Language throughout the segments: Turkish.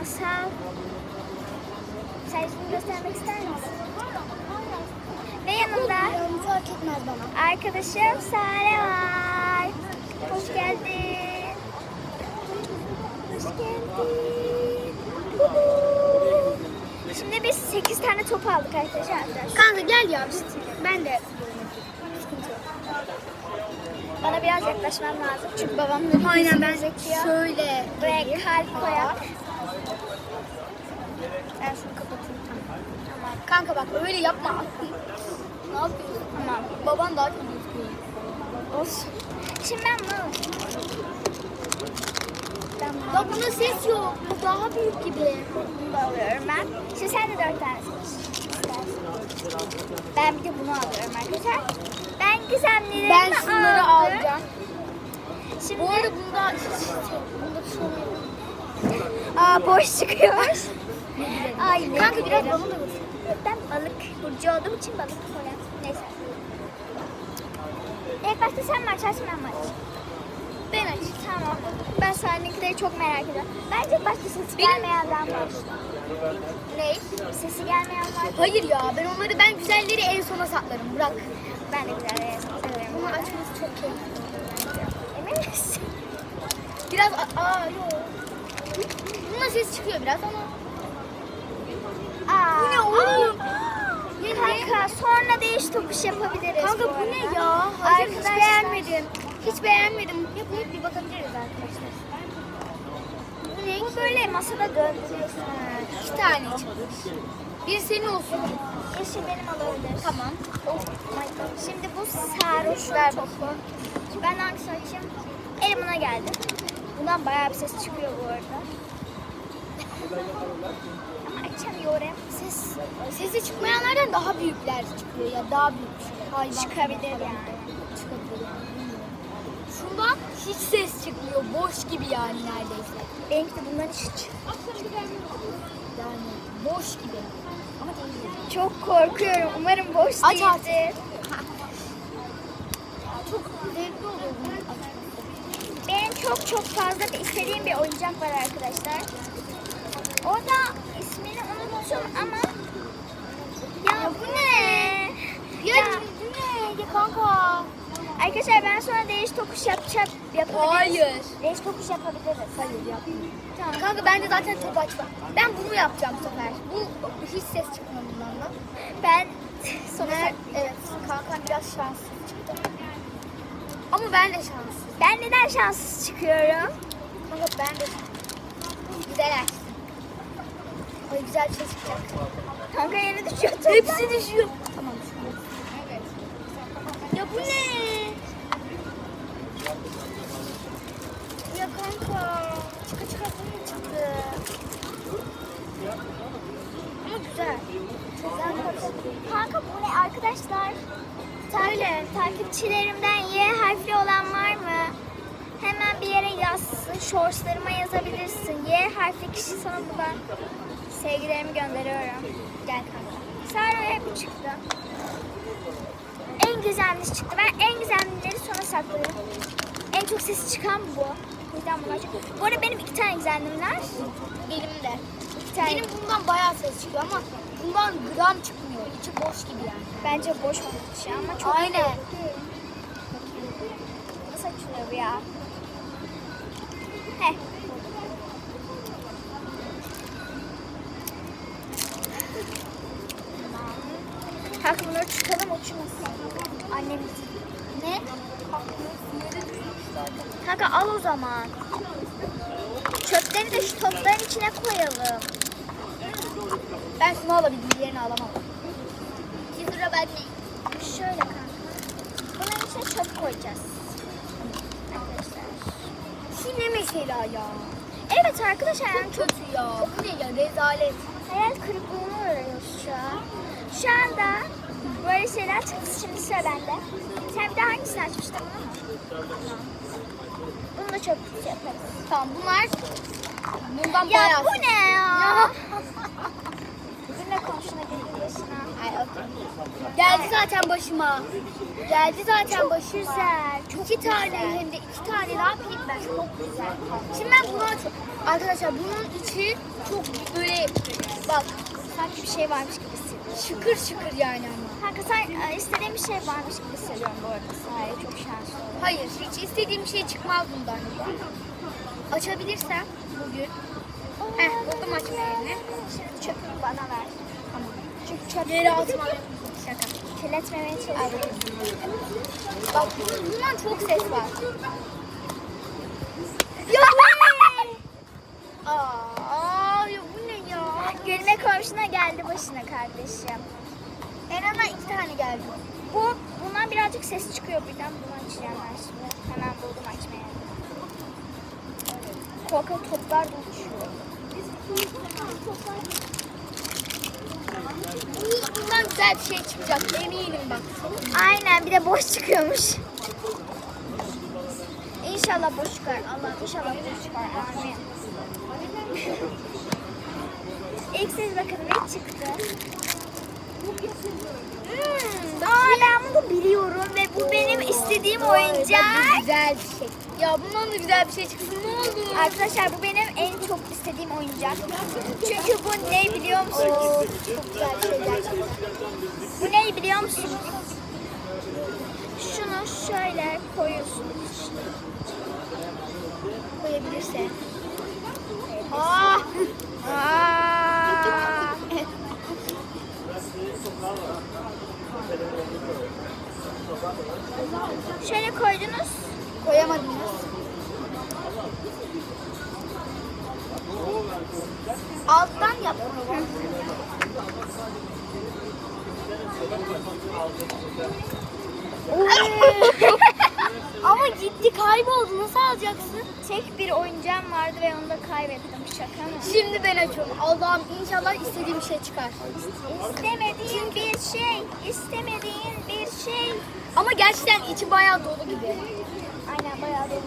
Masal. Sen ismini göstermek ister misin? Ve yanımda fark etmez bana. arkadaşım Sare var. Hoş geldin. Hoş geldin. Huhu. Şimdi biz 8 tane top aldık arkadaşlar. Kanka gel ya. Biz, ben de. Bana biraz yaklaşman lazım. Çünkü babam da Aynen ben şöyle. Buraya kalp koyak. Ben şunu kapatayım. Tamam. Kanka bak öyle yapma. ne yapıyorsun? Tamam. Baban daha çok gözüküyor. Olsun. Şimdi ben bunu ben bunu, ses yok. Bu daha büyük gibi. bunu da alıyorum ben. Şimdi sen de dört tane seç. Ben bir de bunu alıyorum arkadaşlar. Ben gizemlilerimi Ben şunları aldım. alacağım. Şimdi Bu arada bunda bunda bir şey olmuyor. Aa boş çıkıyor. Ay Kanka biraz bana da vur. Ben balık burcu olduğum için balık koyarım. Neyse. İlk başta sen mi açarsın ben mi açayım? Ben aç. Tamam. Ben seninkileri çok merak ediyorum. Bence başta sesi gelmeyenden başla. Ne? Sesi gelmeyen var. Hayır ya ben onları ben güzelleri en sona saklarım. Bırak. Ben de güzel severim. Bunu açması çok keyifli. Emin misin? Biraz aa yok. Bunda ses çıkıyor biraz ama. Aa, Bu ne oğlum? Tokuş yapabiliriz Kanka bu arada. ne ya? Hayır, hiç Arkadaşlar. beğenmedim. Hiç beğenmedim. Yapıp bir bakabiliriz arkadaşlar. Bu ne? Bu böyle masada döndürüyorsun. İki tane çıkmış. Bir senin olsun. Yeşil benim olabilir. Tamam. Şimdi bu sarhoşlar. Şimdi ben hangisini açayım? Elim buna geldi. Bundan bayağı bir ses çıkıyor bu arada. Ama açamıyorum. Ses Sesi çıkmayanlardan daha büyükler çıkıyor ya daha büyük. Hayvan çıkabilir yani. Çıkabilir yani. Şundan hiç ses çıkmıyor. Boş gibi yani neredeyse. Benimki de bundan hiç. Yani boş gibi. Ama değil. Çok korkuyorum. Umarım boş Aç değildir. Çok zevkli oluyor. Benim çok çok fazla bir istediğim bir oyuncak var arkadaşlar. O da unuttum ama ya bu ne? Ya, Ya, bu ne? Ya kanka. arkadaşlar ben sonra değiş tokuş yapacak yapabiliriz. Hayır. Değiş tokuş yapabiliriz. Hayır yapmayayım. Tamam. Kanka bende zaten top açma. Ben bunu yapacağım bu sefer. Bu hiç ses çıkmadı bundan da. Ben sonra Evet, evet. Kanka biraz şanssız çıktı. Ama ben de şanssız. ben neden şanssız çıkıyorum? Kanka ben de Güzel açtım. Ay güzel bir şey çıkacak. Kanka yere düşüyor. toplar. Hepsi düşüyor. Tamam düşüyor. Evet. Ya bu ne? Ya kanka. Çıka çıka bu ne çıktı? Ama güzel. Güzel bakın. Kanka bu ne arkadaşlar? Takip, takipçilerimden Y harfli olan var mı? Hemen bir yere yazsın. Shortslarıma yazabilirsin. Y harfli kişi sana buradan sevgilerimi gönderiyorum. Gel kanka. Sarıya bu çıktı. En güzelmiş çıktı. Ben en güzelleri sona saklıyorum. En çok sesi çıkan bu. O yüzden bunlar çok... Bu arada benim iki tane güzelliğimler. Benim de. İki tane. Benim bundan bayağı ses çıkıyor ama bundan gram çıkmıyor. İçi boş gibi yani. Bence boş olmuş ama çok Aynen. Nasıl Annemiz. Ne? Kanka al o zaman. Çöpleri de şu topların içine koyalım. Ben şunu alabildim. Diğerini alamam. 2 lira ben ne? Şöyle kanka. Bunların içine çöp koyacağız. Arkadaşlar. Ne mesela ya? Evet arkadaşlar yani Çok kötü ya. Bu ne ya? Rezalet. hayal kırıklığına uğruyoruz şu an. Şu anda böyle şeyler çıktı. Şimdi sıra bende. Sen bir de hangisini açmıştın bunu mu? Bunu da çöp kutusu yaparız. Tamam bunlar bundan Ya bayağı bu ne ya? Bugün de komşuna geliyor yaşına. Ay, okey. Geldi zaten başıma. Geldi zaten başıma. güzel, Çok iki tane hem de iki tane ne yapayım ben? Çok güzel. Şimdi ben bunu açıyorum. Arkadaşlar bunun içi çok böyle bak Sanki bir şey varmış gibi. Şıkır şıkır yani ama. Kanka sen e, istediğin bir şey varmış gibi hissediyorum bu arada. Sahi çok şanslı. Hayır hiç istediğim şey çıkmaz bundan. Açabilirsem bugün. Heh buldum açma yerini. Şimdi çöpünü bana ver. Tamam. Çünkü çöp Geri atmam. Şaka. kirletmemeye çalışıyorum. Bak bundan çok ses var. Ya bu ne? Aa, ya bu ne ya? Komşuna geldi başına kardeşim. En azından iki tane geldi. Bu bundan birazcık ses çıkıyor birden bunu açacağım ben şimdi. Hemen buldum açmaya. Korku toplar da uçuyor. Bu- Bundan güzel bir şey çıkacak eminim bak. Aynen bir de boş çıkıyormuş. İnşallah boş çıkar. Allah inşallah boş çıkar. Amin. İlk siz bakın ne çıktı? Hmm, aa ben bunu biliyorum ve bu benim istediğim oyuncak. Güzel bir şey. Ya bundan da güzel bir şey çıksın ne olur. Arkadaşlar bu benim en çok istediğim oyuncak. Çünkü bu ne biliyor musunuz? Çok güzel şey gerçekten. Bu ne biliyor musunuz? Şunu şöyle koyuyorsunuz. Koyabilirse. Aa! Aa! Şöyle koydunuz. Koyamadınız. Alttan yap onu. Kayboldu. Nasıl alacaksın? Tek bir oyuncağım vardı ve onu da kaybettim. Şaka mı? Şimdi ben açıyorum. Allah'ım inşallah istediğim şey çıkar. İstemediğin bir şey, istemediğin bir şey. Ama gerçekten içi bayağı dolu gibi. Aynen bayağı dolu.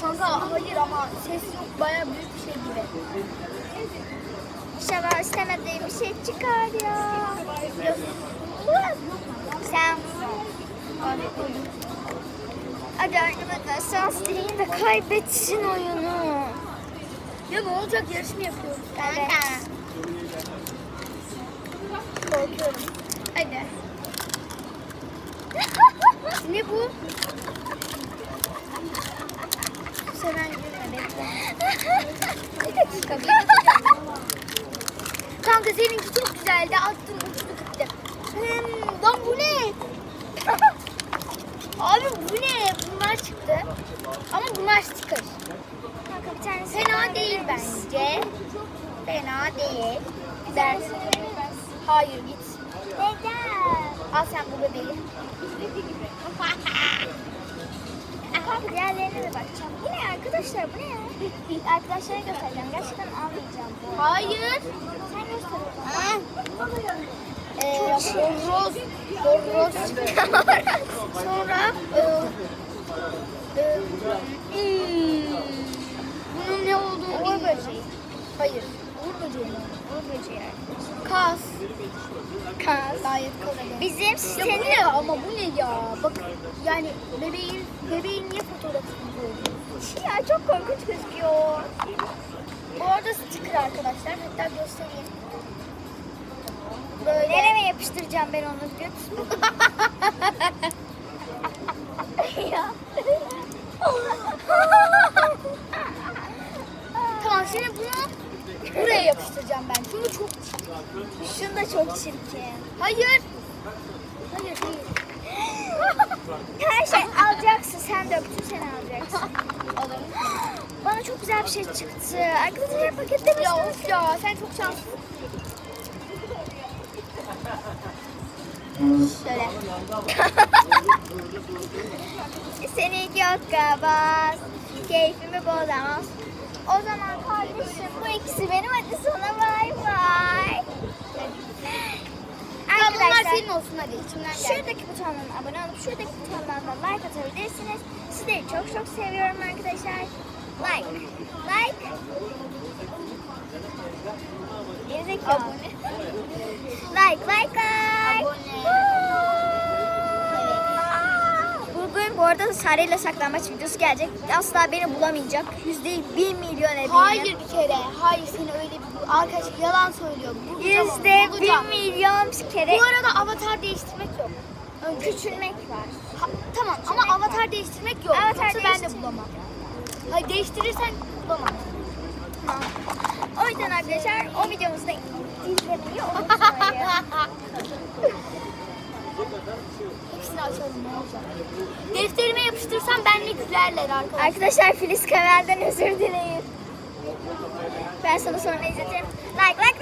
Kanka hayır ama ses yok. Bayağı büyük bir şey gibi. İnşallah istemediğim bir şey çıkar ya. Sen Hadi arkadaşlar Stilin de kaybetsin oyunu. Ya ne olacak yarışma yapıyoruz. Evet. Korkuyorum. Hadi. ne bu? Seven gülme bekle. Bir dakika bir Kanka seninki çok güzeldi. Attın uçtu gitti. Hmm, lan bu ne? Abi bu ne? Bunlar çıktı. Ama bunlar sticker. Kanka bir tanesi Fena değil bence. Fena değil. Dersin. Hayır git. Neden? Al sen bu bebeği. Kanka diğerlerine de bakacağım. Bu ne arkadaşlar bu ne ya? Arkadaşlara göstereceğim. Gerçekten almayacağım. bu. Hayır. Sen göster o zaman. Ee, horoz. Horoz. Sonra e, hmm, bunun ne olduğunu Uğur bilmiyorum. böceği. Hayır. Uğur böceği mi? Uğur böceği. Kas. Kaz. Gayet kalın. Bizim Ya sitenin ne ama bu ne ya? Bak yani bebeğin bebeğin niye fotoğrafını koydun? ya çok korkunç gözüküyor. Bu arada sticker arkadaşlar. Hatta göstereyim. Böyle. Nereye yapıştıracağım ben onu göt? ya. Tamam şimdi bunu buraya yapıştıracağım ben. Çünkü çok çirkin. Şunu da çok çirkin. Hayır. Hayır hayır. Her şey alacaksın. Sen döktün sen alacaksın. Alın. Bana çok güzel bir şey çıktı. Arkadaşlar paketlemiştim. Ya of ya sen çok şanslısın. Şöyle. Seni yok galiba. Keyfimi bozamaz. O zaman kardeşim bu ikisi benim hadi sana bay bay. Senin olsun hadi içimden geldi. şuradaki butondan abone olup şuradaki butondan da like atabilirsiniz. Sizleri çok çok seviyorum arkadaşlar. Like. Like. Gerizekalı. Abone. Like, like, like. Bu arada Sare ile saklanmaç videosu gelecek. Asla beni bulamayacak. Yüzde bir milyon eminim. Hayır bir kere. Hayır seni öyle bir arkadaş yalan söylüyor. Bulacağım onu, Yüzde bir bulacağım. milyon kere Bu arada avatar değiştirmek yok. küçülmek var. Ha, tamam ama avatar değiştirmek yok. Avatar Yoksa ben de bulamam. Hayır değiştirirsen bulamam. Tamam. O yüzden arkadaşlar o videomuzda izlemeyi unutmayın. Defterime yapıştırsam benle gülerler arkadaşlar. arkadaşlar Filiz Kamer'den özür dileyin. Ben sana sonra izleteceğim. Like like